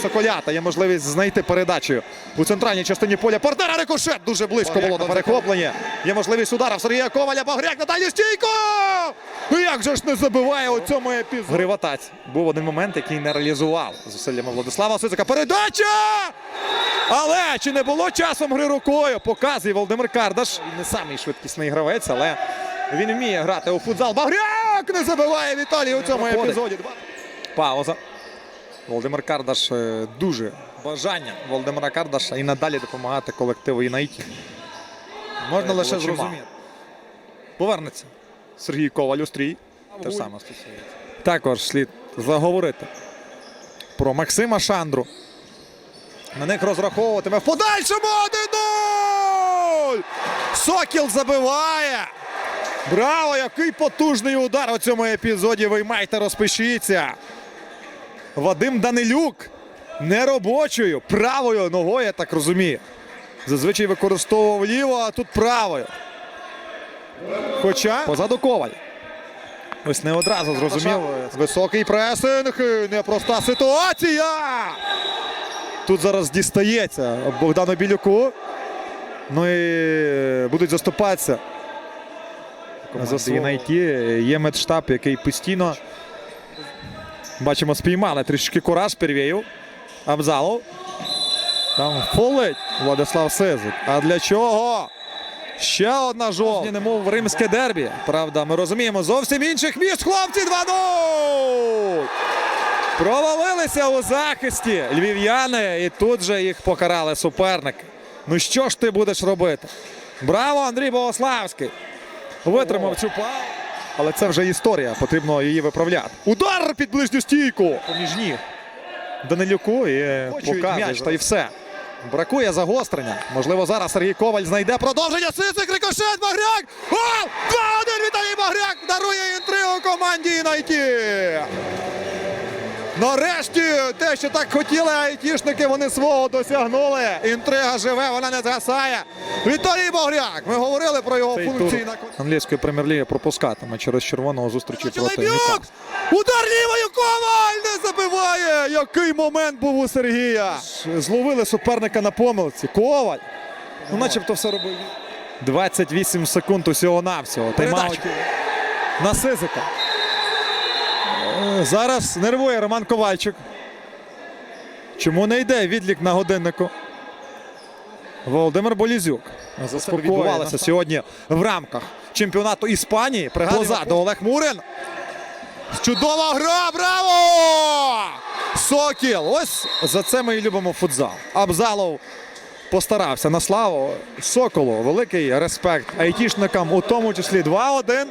Соколята. Є можливість знайти передачу у центральній частині поля. Партнера рикошет дуже близько було на перехопленні. Є можливість удара в Сергія Коваля. Багряк на дальню стійку! Як же ж не забиває у цьому епізоді? Гриватаць. Був один момент, який не реалізував зусиллями Владислава Сизика. Передача! Але чи не було часом гри рукою? Показує Володимир Кардаш. Він не самий швидкісний гравець, але він вміє грати у футзал. Багряк не забиває Віталій у цьому епізоді. Пауза. Володимир Кардаш е, дуже бажання Володимира Кардаша і надалі допомагати колективу Інайті. Можна Це лише зрозуміти. Повернеться Сергій Коваль у стрій. Те ж саме стосується. Також слід заговорити про Максима Шандру. На них розраховуватиме в подальшому 1-0! Сокіл забиває. Браво! Який потужний удар у цьому епізоді. Виймайте, розпишіться. Вадим Данилюк неробочою, правою ногою, я так розумію. Зазвичай використовував ліво, а тут правою. Хоча позаду коваль. Ось не одразу зрозумів. Високий пресинг. Непроста ситуація. Тут зараз дістається Богдану Білюку. Ну і будуть заступатися. За свої найти. Є медштаб, який постійно. Бачимо, спіймали трішки кураж Первєєв. Абзалов. Там фолить Владислав Сизик. А для чого? Ще одна жовта. Немов римське дербі. Правда, ми розуміємо зовсім інших міст. Хлопці 2-0! Провалилися у захисті львів'яни, і тут же їх покарали суперники. Ну що ж ти будеш робити? Браво, Андрій Богославський! Витримав цю пау. Але це вже історія, потрібно її виправляти. Удар під ближню стійку! Поміж ніг. Данилюку і м'яч, та й все. Бракує загострення. Можливо, зараз Сергій Коваль знайде продовження. Сисик, рикошет, Багряк! Гол! 2-1 Віталій Багряк дарує інтригу команді Найті. Нарешті те, що так хотіли айтішники, вони свого досягнули. Інтрига живе, вона не згасає. Віталій Багряк. Ми говорили про його функції на англійської прем'єр-ліги пропускатиме через червоного зустрічі проти Ньюкасла. Удар лівою Коваль не забиває. Який момент був у Сергія. Зловили суперника на помилці. Коваль. Ну, начебто все робив. 28 секунд усього навсього. Тайм-аут на Сизика. Е, Зараз нервує Роман Ковальчик. Чому не йде відлік на годиннику? Володимир Болізюк. Відбувалося сьогодні в рамках чемпіонату Іспанії. Пригадуємо, Позаду Олег Мурин. Чудова гра! Браво! Сокіл! Ось за це ми і любимо футзал. Абзалов постарався на славу. Соколу великий респект айтішникам, у тому числі 2-1.